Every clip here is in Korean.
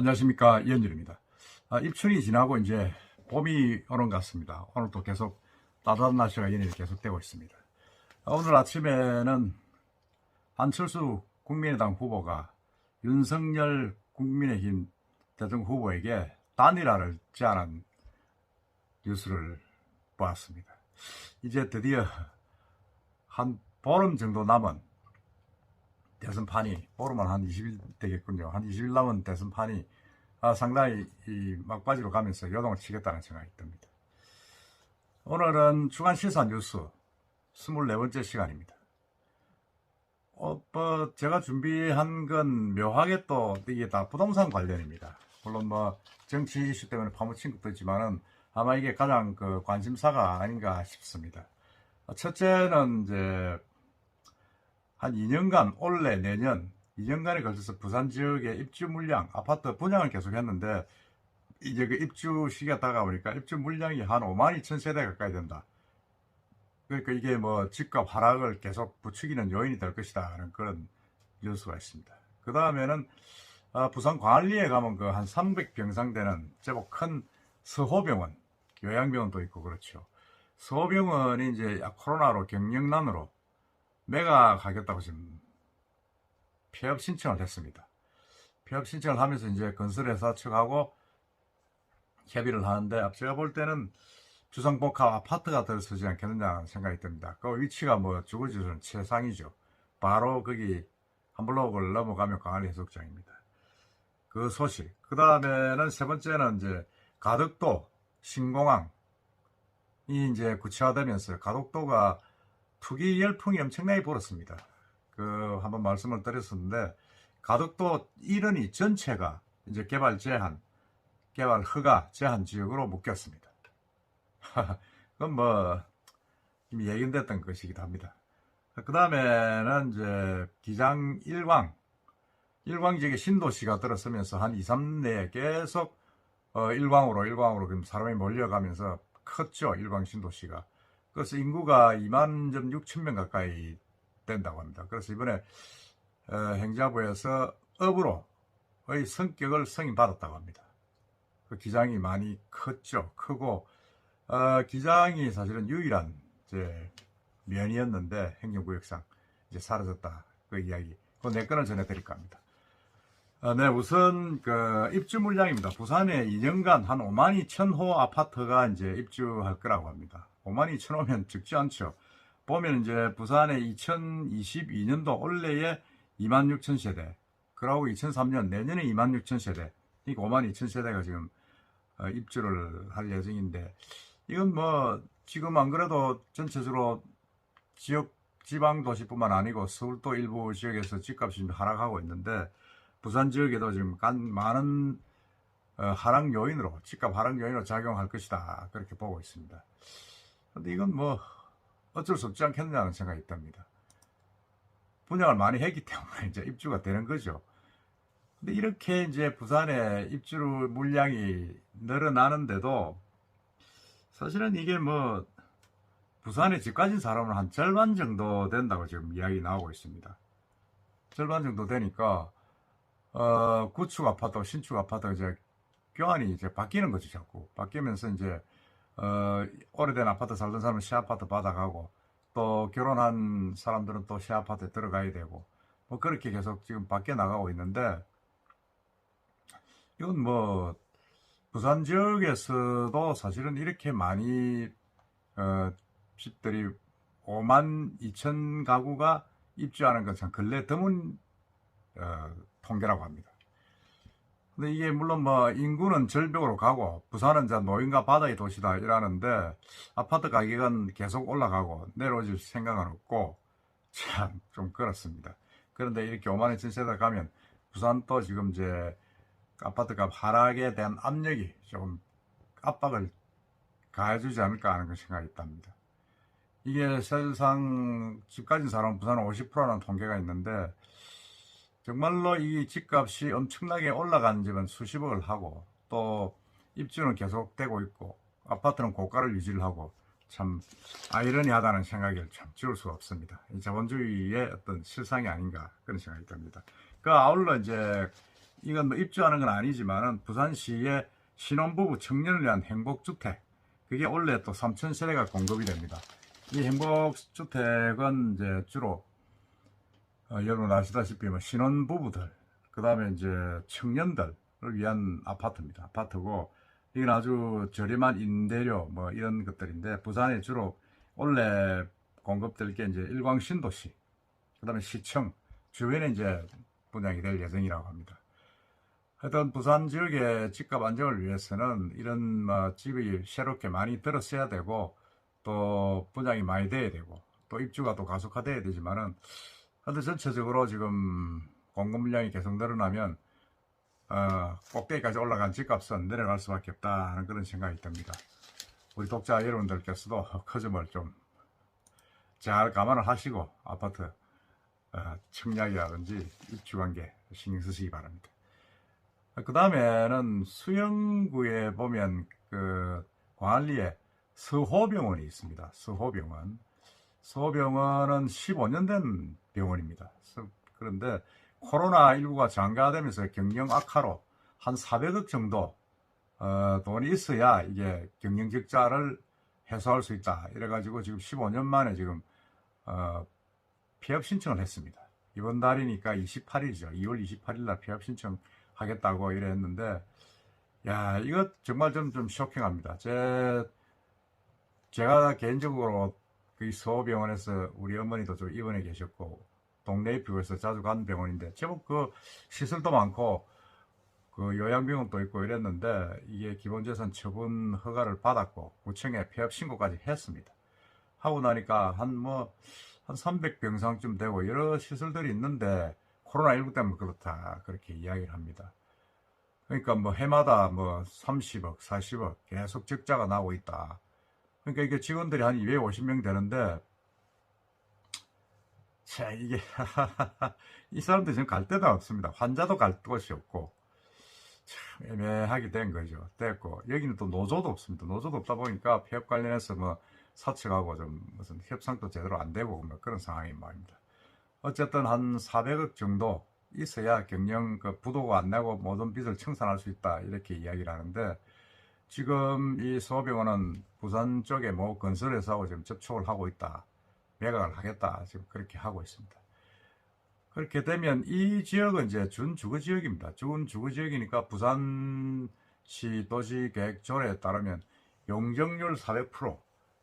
안녕하십니까 이현일입니다. 아, 입춘이 지나고 이제 봄이 오는 것 같습니다. 오늘도 계속 따뜻한 날씨가 연일 계속되고 있습니다. 아, 오늘 아침에는 안철수 국민의당 후보가 윤석열 국민의힘 대통령 후보에게 단일화를 제안한 뉴스를 보았습니다. 이제 드디어 한 보름 정도 남은 대선판이 보름은 한 20일 되겠군요. 한 20일 남은 대선판이 아, 상당히 이 막바지로 가면서 요동을 치겠다는 생각이 듭니다. 오늘은 주간 시사 뉴스 24번째 시간입니다. 어, 뭐 제가 준비한 건 묘하게 또 이게 다 부동산 관련입니다. 물론 뭐 정치 이슈 때문에 파묻힌 것도 있지만은 아마 이게 가장 그 관심사가 아닌가 싶습니다. 첫째는 이제 한 2년간 올해 내년 2년간에 걸쳐서 부산 지역의 입주 물량 아파트 분양을 계속 했는데 이제 그 입주 시기가 다가오니까 입주 물량이 한 5만 2천 세대 가까이 된다. 그러니까 이게 뭐 집값 하락을 계속 부추기는 요인이 될 것이다 하는 그런 뉴스가 있습니다. 그 다음에는 아, 부산 광안리에 가면 그 한 300병상 되는 제법 큰 서호병원, 요양병원도 있고 그렇죠. 서호병원이 이제 코로나로 경영난으로 매가 가겠다고 지금 폐업 신청을 했습니다. 폐업 신청을 하면서 이제 건설회사 측하고 협의를 하는데 제가 볼 때는 주상복합 아파트가 들어서지 않겠느냐 생각이 듭니다. 그 위치가 뭐 주거지수는 최상이죠. 바로 거기 한 블록을 넘어가면 광안리 해수욕장입니다. 그 소식. 그 다음에는 세 번째는 이제 가덕도 신공항이 이제 구체화되면서 가덕도가 투기 열풍이 엄청나게 불었습니다. 그 한번 말씀을 드렸었는데 가덕도 이른이 전체가 이제 개발 제한, 개발 허가 제한 지역으로 묶였습니다. 그건 뭐 이미 예견됐던 것이기도 합니다. 그 다음에는 이제 기장 일광, 일광 지역에 신도시가 들어서면서 한 2, 3년 내에 계속 어, 일광으로 일광으로 그럼 사람이 몰려가면서 컸죠 일광 신도시가. 그래서 인구가 2만 점 6천 명 가까이 된다고 합니다. 그래서 이번에 어, 행자부에서 업으로의 성격을 승인받았다고 합니다. 그 기장이 많이 컸죠. 크고 어, 기장이 사실은 유일한 이제 면이었는데 행정구역상 이제 사라졌다 그 이야기. 그내 거는 전해드릴까 합니다. 어, 네, 우선 그 입주 물량입니다. 부산에 2년간 한 5만 2천 호 아파트가 이제 입주할 거라고 합니다. 5만 2천 호면 적지 않죠. 보면 이제 부산에 2022년도 올해에 2만 6천 세대, 그러고 2003년 내년에 2만 6천 세대, 그러니까 5만 2천 세대가 지금 어, 입주를 할 예정인데 이건 뭐 지금 안 그래도 전체적으로 지역 지방 도시뿐만 아니고 서울도 일부 지역에서 집값이 좀 하락하고 있는데 부산 지역에도 지금 간 많은 어, 하락 요인으로 집값 하락 요인으로 작용할 것이다 그렇게 보고 있습니다. 근데 이건 뭐 어쩔 수 없지 않겠느냐는 생각이 듭니다. 분양을 많이 했기 때문에 이제 입주가 되는 거죠. 근데 이렇게 이제 부산에 입주 물량이 늘어나는데도 사실은 이게 뭐 부산에 집 가진 사람은 한 절반 정도 된다고 지금 이야기 나오고 있습니다. 절반 정도 되니까 어, 구축 아파트, 신축 아파트가 이제 교환이 이제 바뀌는 거죠, 자꾸. 바뀌면서 이제 어, 오래된 아파트 살던 사람은 새 아파트 받아가고 또 결혼한 사람들은 또 새 아파트에 들어가야 되고 뭐 그렇게 계속 지금 바뀌어 나가고 있는데 이건 뭐 부산 지역에서도 사실은 이렇게 많이 어, 집들이 5만 2천 가구가 입주하는 건 참 근래 드문 어, 통계라고 합니다. 근데 이게 물론 뭐 인구는 절벽으로 가고 부산은 이제 노인과 바다의 도시다 이러는데 아파트 가격은 계속 올라가고 내려오질 생각은 없고 참 좀 그렇습니다. 그런데 이렇게 5만 2천 세대 가면 부산도 지금 이제 아파트값 하락에 대한 압력이 조금 압박을 가해주지 않을까 하는 그 생각이 있답니다. 이게 사실상 집 가진 사람 부산은 50%라는 통계가 있는데 정말로 이 집값이 엄청나게 올라간 집은 수십억을 하고 또 입주는 계속되고 있고 아파트는 고가를 유지를 하고 참 아이러니하다는 생각을 참 지울 수가 없습니다. 이 자본주의의 어떤 실상이 아닌가 그런 생각이 듭니다. 그 아울러 이제 이건 뭐 입주하는 건 아니지만은 부산시의 신혼부부 청년을 위한 행복주택 그게 원래 또 3천 세대가 공급이 됩니다. 이 행복주택은 이제 주로 어, 여러분 아시다시피 뭐 신혼부부들 그 다음에 이제 청년들을 위한 아파트입니다. 아파트고 이건 아주 저렴한 임대료 뭐 이런 것들인데 부산에 주로 원래 공급될 게 이제 일광 신도시 그 다음에 시청 주변에 이제 분양이 될 예정이라고 합니다. 하여튼 부산 지역의 집값 안정을 위해서는 이런 뭐 집이 새롭게 많이 들었어야 되고 또 분양이 많이 돼야 되고 또 입주가 또 가속화돼야 되지만은 하여튼 전체적으로 지금 공급 물량이 계속 늘어나면 어, 꼭대기까지 올라간 집값은 내려갈 수밖에 없다 하는 그런 생각이 듭니다. 우리 독자 여러분들께서도 그 점을 좀 잘 감안을 하시고 아파트 어, 청약이라든지 입주 관계 신경 쓰시기 바랍니다. 그 다음에는 수영구에 보면 그 광안리에 서호병원이 있습니다. 서호병원. 서호병원은 15년 된 병원입니다. 서- 그런데 코로나19가 장기화되면서 경영 악화로 한 400억 정도 어, 돈이 있어야 이게 경영 적자를 해소할 수 있다. 이래가지고 지금 15년 만에 지금 어, 폐업 신청을 했습니다. 이번 달이니까 28일이죠. 2월 28일 날 폐업 신청 하겠다고 이랬는데, 야, 이거 정말 좀, 좀 쇼킹합니다. 제, 제가 개인적으로 그 서호병원에서 우리 어머니도 좀 입원해 계셨고, 동네 병원에서 자주 간 병원인데, 제법 그 시설도 많고, 그 요양병원도 있고 이랬는데, 이게 기본재산 처분 허가를 받았고, 구청에 폐업 신고까지 했습니다. 하고 나니까 한 뭐, 한 300병상쯤 되고 여러 시설들이 있는데, 코로나19 때문에 그렇다. 그렇게 이야기를 합니다. 그러니까 뭐 해마다 뭐 30억, 40억 계속 적자가 나고 있다. 그러니까 이게 직원들이 한 250명 되는데, 자, 이게, 이 사람들 지금 갈 데가 없습니다. 환자도 갈 곳이 없고, 참 애매하게 된 거죠. 됐고, 여기는 또 노조도 없습니다. 노조도 없다 보니까 폐업 관련해서 뭐 사측하고 좀 무슨 협상도 제대로 안 되고 뭐 그런 상황인 말입니다. 어쨌든 한 400억 정도 있어야 경영 그 부도가 안 나고 모든 빚을 청산할 수 있다 이렇게 이야기를 하는데 지금 이 소병원은 부산 쪽에 뭐 건설회사하고 지금 접촉을 하고 있다 매각을 하겠다 지금 그렇게 하고 있습니다. 그렇게 되면 이 지역은 이제 준주거 지역입니다. 준주거 지역이니까 부산시 도시계획조례에 따르면 용적률 400%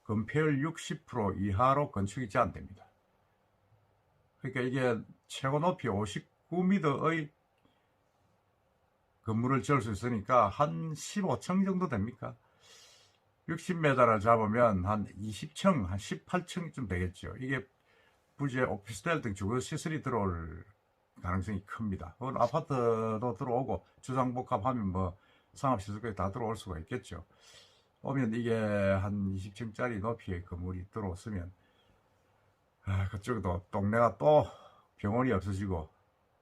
건폐율 60% 이하로 건축이 제한됩니다. 그러니까 이게 최고 높이 59m의 건물을 지을 수 있으니까 한 15층 정도 됩니까? 60m를 잡으면 한 20층, 한 18층쯤 되겠죠. 이게 부지에 오피스텔 등 주거 시설이 들어올 가능성이 큽니다. 오늘 아파트도 들어오고 주상복합하면 뭐 상업시설까지 다 들어올 수가 있겠죠. 오면 이게 한 20층짜리 높이의 건물이 들어왔으면 아, 그쪽도 동네가 또 병원이 없어지고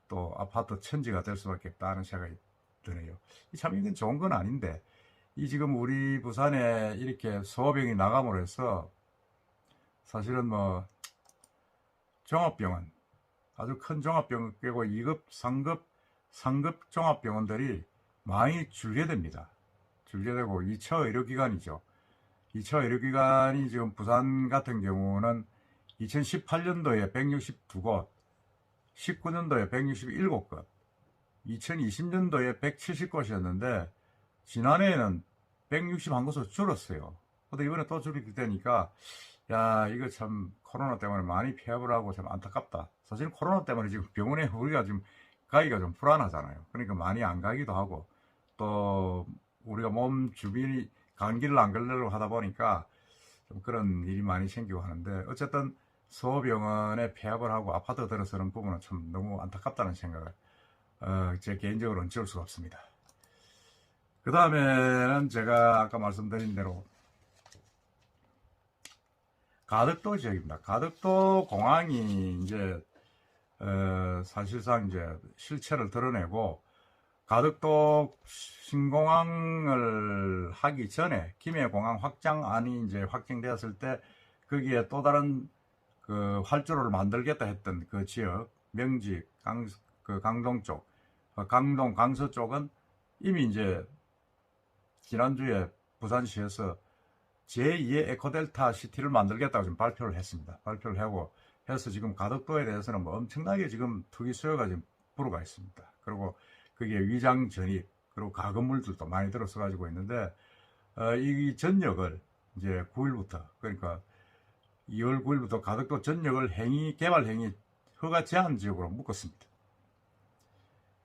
또 아파트 천지가 될 수밖에 없다는 생각이 드네요. 이참 이건 좋은 건 아닌데 이 지금 우리 부산에 이렇게 소병이 나감으로 해서 사실은 뭐 종합병원 아주 큰 종합병원 빼고 2급, 3급, 3급 종합병원들이 많이 줄게 됩니다. 줄게 되고 2차 의료기관이죠. 2차 의료기관이 지금 부산 같은 경우는 2018년도에 162곳, 19년도에 167곳, 2020년도에 170곳이었는데 지난해에는 161곳으로 줄었어요. 근데 이번에 또 줄이게 되니까 야 이거 참 코로나 때문에 많이 폐업을 하고 참 안타깝다. 사실 코로나 때문에 지금 병원에 우리가 지금 가기가 좀 불안하잖아요. 그러니까 많이 안 가기도 하고 또 우리가 몸 주변이 감기를 안 걸리려고 하다 보니까 좀 그런 일이 많이 생기고 하는데 어쨌든 소병원에 폐업을 하고 아파트 들어서는 부분은 참 너무 안타깝다는 생각을 어, 제 개인적으로는 지울 수가 없습니다. 그 다음에는 제가 아까 말씀드린 대로 가덕도 지역입니다. 가덕도 공항이 이제 어, 사실상 이제 실체를 드러내고 가덕도 신공항을 하기 전에 김해 공항 확장안이 이제 확정되었을 때 거기에 또 다른 그 활주로를 만들겠다 했던 그 지역 명지 강, 그 강동 쪽 어, 강동, 강서 쪽은 이미 이제 지난주에 부산시에서 제2의 에코델타 시티를 만들겠다고 지금 발표를 했습니다. 발표를 하고 해서 지금 가덕도에 대해서는 뭐 엄청나게 지금 투기 수요가 지금 불어가 있습니다. 그리고 그게 위장 전입 그리고 가건물들도 많이 들어서 가지고 있는데 어, 이 전역을 이제 9일부터 그러니까 2월 9일부터 가덕도 전역을 행위 개발 행위 허가 제한 지역으로 묶었습니다.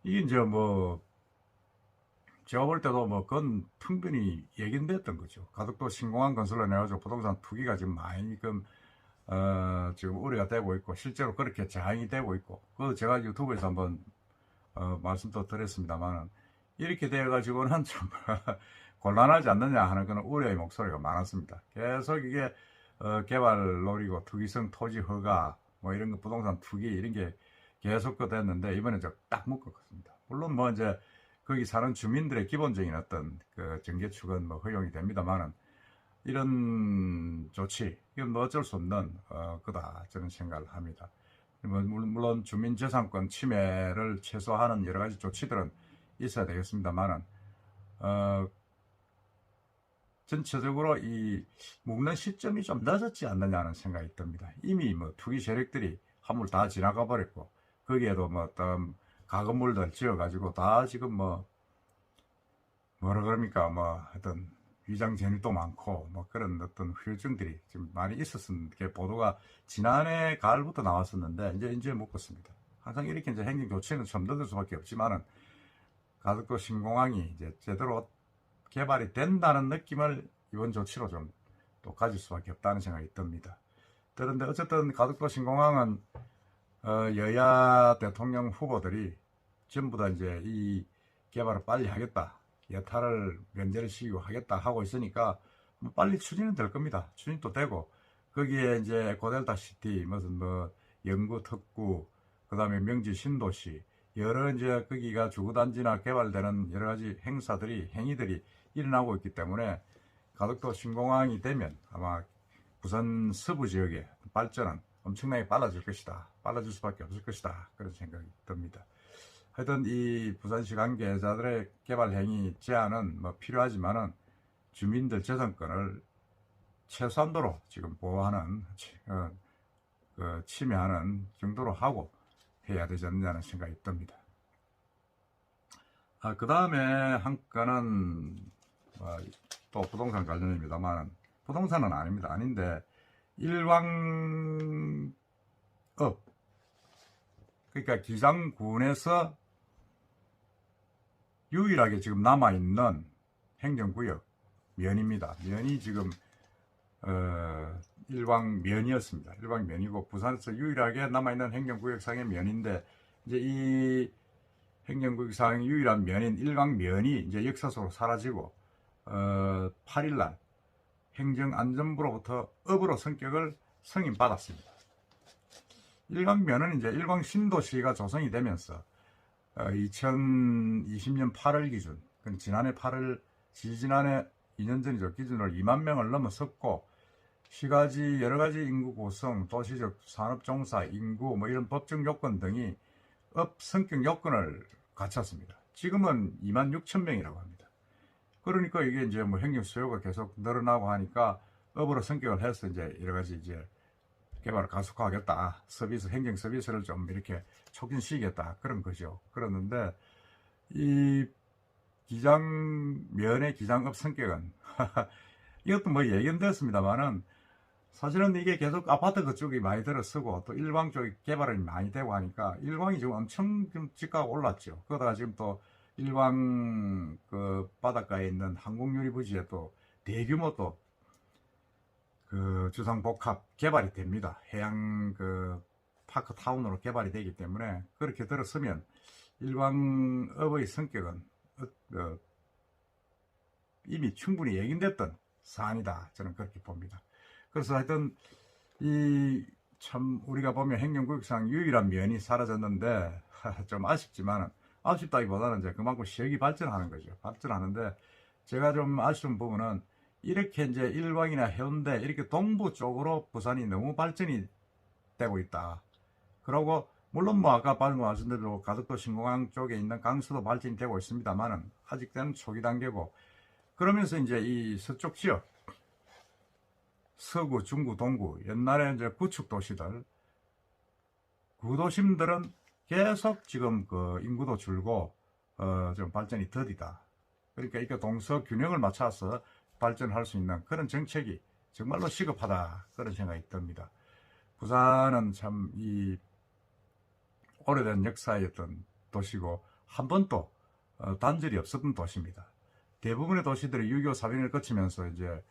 이게 이제 뭐 제가 볼 때도 뭐 그건 충분히 예견됐던 거죠. 가덕도 신공항 건설로 내가지고 부동산 투기가 지금 많이 지금 어 지금 우려가 되고 있고 실제로 그렇게 자행이 되고 있고 그 제가 유튜브에서 한번 어 말씀도 드렸습니다만은 이렇게 되어 가지고는 참 곤란하지 않느냐 하는 그런 우려의 목소리가 많았습니다. 계속 이게 어, 개발 노리고 투기성 토지 허가 뭐 이런 거 부동산 투기 이런 게 계속 그 됐는데 이번에 저딱 묶었습니다. 물론 뭐 이제 거기 사는 주민들의 기본적인 어떤 그 정개축은 뭐 허용이 됩니다만은 이런 조치 이건 뭐 어쩔 수 없는 어, 거다 저는 생각을 합니다. 뭐 물- 물론 주민 재산권 침해를 최소화하는 여러 가지 조치들은 있어야 되겠습니다만은 어, 전체적으로 이 묶는 시점이 좀 늦었지 않느냐는 생각이 듭니다. 이미 뭐 투기 세력들이 한물 다 지나가 버렸고 거기에도 뭐 어떤 가건물들 지어가지고 다 지금 뭐 뭐라 그럽니까 뭐 하여튼 위장 전입도 많고 뭐 그런 어떤 후유증들이 지금 많이 있었는 게 보도가 지난해 가을부터 나왔었는데 이제 이제 묶었습니다. 항상 이렇게 이제 행정 좀 늦을 수밖에 없지만은 가덕도 신공항이 이제 제대로 개발이 된다는 느낌을 이번 조치로 좀 또 가질 수밖에 없다는 생각이 듭니다. 그런데 어쨌든 가덕도 신공항은 어, 여야 대통령 후보들이 전부 다 이제 이 개발을 빨리 하겠다, 예타를 면제를 시키고 하겠다 하고 있으니까 뭐 빨리 추진은 될 겁니다. 추진도 되고 거기에 이제 고델타 시티 무슨 뭐 영구 특구 그다음에 명지 신도시 여러 이제 거기가 주거 단지나 개발되는 여러 가지 행사들이 행위들이 일어나고 있기 때문에 가덕도 신공항이 되면 아마 부산 서부 지역의 발전은 엄청나게 빨라질 것이다. 빨라질 수밖에 없을 것이다. 그런 생각이 듭니다. 하여튼 이 부산시 관계자들의 개발 행위 제한은 뭐 필요하지만은 주민들 재산권을 최소한도로 지금 보호하는 어, 그 침해하는 정도로 하고 해야 되지 않느냐는 생각이 듭니다. 아, 그 다음에 한 건은 어, 또 부동산 관련입니다만 부동산은 아닙니다. 아닌데 일왕업 그러니까 기장군에서 유일하게 지금 남아 있는 행정구역 면입니다. 면이 지금 어, 일왕면이었습니다. 일왕면이고 부산에서 유일하게 남아 있는 행정구역상의 면인데 이제 이 행정구역상 유일한 면인 일왕면이 이제 역사 속으로 사라지고 어, 8일날 행정안전부로부터 업으로 성격을 승인받았습니다. 일광면은 이제 일광 신도시가 조성이 되면서 어, 2020년 8월 기준, 그 지난해 8월, 지지난해 2년 전이죠. 기준으로 2만 명을 넘어섰고 시가지 여러 가지 인구 구성, 도시적 산업 종사 인구 뭐 이런 법적 요건 등이 업 성격 요건을 갖췄습니다. 지금은 2만 6천 명이라고 합니다. 그러니까 이게 이제 뭐 행정 수요가 계속 늘어나고 하니까 업으로 성격을 해서 이제 여러 가지 이제 개발을 가속화하겠다. 서비스, 행정 서비스를 좀 이렇게 촉진시키겠다. 그런 거죠. 그러는데 이 기장 면의 기장업 성격은 이것도 뭐 예견됐습니다만은 사실은 이게 계속 아파트 그쪽이 많이 들어서고 또 일광 쪽이 개발이 많이 되고 하니까 일광이 지금 엄청 좀 집가가 올랐죠. 그러다가 지금 또 일광 그 바닷가에 있는 항공유리 부지에 또 대규모 또 그 주상복합 개발이 됩니다. 해양 그 파크 타운으로 개발이 되기 때문에 그렇게 들어서면 일광업의 성격은 어, 어, 이미 충분히 예견됐던 사안이다. 저는 그렇게 봅니다. 그래서 하여튼 이 참 우리가 보면 행정구역상 유일한 면이 사라졌는데 좀 아쉽지만 아쉽다기보다는 이제 그만큼 시역이 발전하는 거죠. 발전하는데 제가 좀 아쉬운 부분은 이렇게 이제 일광이나 해운대 이렇게 동부 쪽으로 부산이 너무 발전이 되고 있다. 그러고 물론 뭐 아까 방금 말씀드린 가덕도 신공항 쪽에 있는 강서도 발전이 되고 있습니다만은 아직까지는 초기 단계고 그러면서 이제 이 서쪽 지역 서구, 중구, 동구 옛날에 이제 구축 도시들 구도심들은 계속 지금 그 인구도 줄고 어 좀 발전이 더디다. 그러니까 이게 동서 균형을 맞춰서 발전할 수 있는 그런 정책이 정말로 시급하다 그런 생각이 듭니다. 부산은 참 이 오래된 어떤 도시고 한 번도 어, 단절이 없었던 도시입니다. 대부분의 도시들이 6.25 사변을 거치면서 이제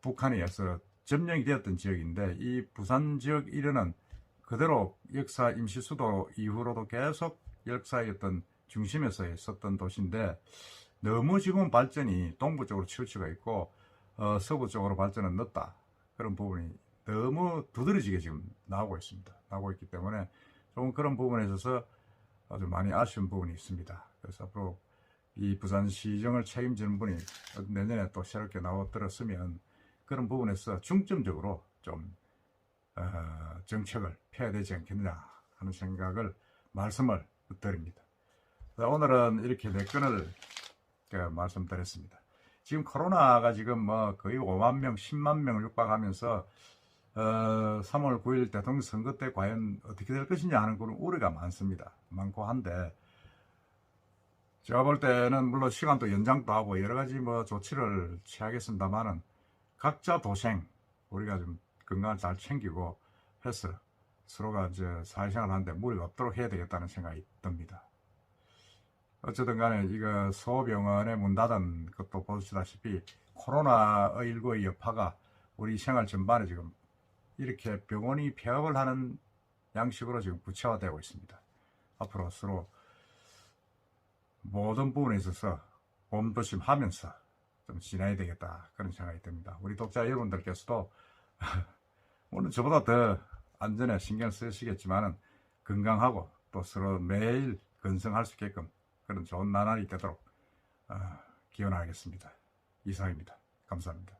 북한에서 점령이 되었던 지역인데 이 부산 지역 일에는 그대로 역사 임시 수도 이후로도 계속 역사의 어떤 중심에서 있었던 도시인데 너무 지금 발전이 동부 쪽으로 치우치가 있고 어, 서부 쪽으로 발전은 늦다 그런 부분이 너무 두드러지게 지금 나오고 있습니다. 나오고 있기 때문에 조금 그런 부분에 있어서 아주 많이 아쉬운 부분이 있습니다. 그래서 앞으로 이 부산시정을 책임지는 분이 내년에 또 새롭게 나와 들었으면 그런 부분에서 중점적으로 좀 어, 정책을 펴야 되지 않겠느냐 하는 생각을 말씀을 드립니다. 자, 오늘은 이렇게 네 건을 그 말씀드렸습니다. 지금 코로나가 지금 뭐 거의 5만 명, 10만 명을 육박하면서 어, 3월 9일 대통령 선거 때 과연 어떻게 될 것이냐 하는 그런 우려가 많습니다. 많고 한데 제가 볼 때는 물론 시간도 연장도 하고 여러 가지 뭐 조치를 취하겠습니다만은 각자 도생 우리가 좀 건강을 잘 챙기고 해서 서로가 이제 사회생활 하는데 무리가 없도록 해야 되겠다는 생각이 듭니다. 어쨌든 간에 이거 소병원에 문 닫은 것도 보시다시피 코로나19의 여파가 우리 생활 전반에 지금 이렇게 병원이 폐업을 하는 양식으로 지금 구체화되고 있습니다. 앞으로 서로 모든 부분에 있어서 몸조심하면서 좀 지나야 되겠다 그런 생각이 듭니다. 우리 독자 여러분들께서도 물론 저보다 더 안전에 신경 쓰시겠지만은 건강하고 또 서로 매일 건승할 수 있게끔 그런 좋은 나날이 되도록 어, 기원하겠습니다. 이상입니다. 감사합니다.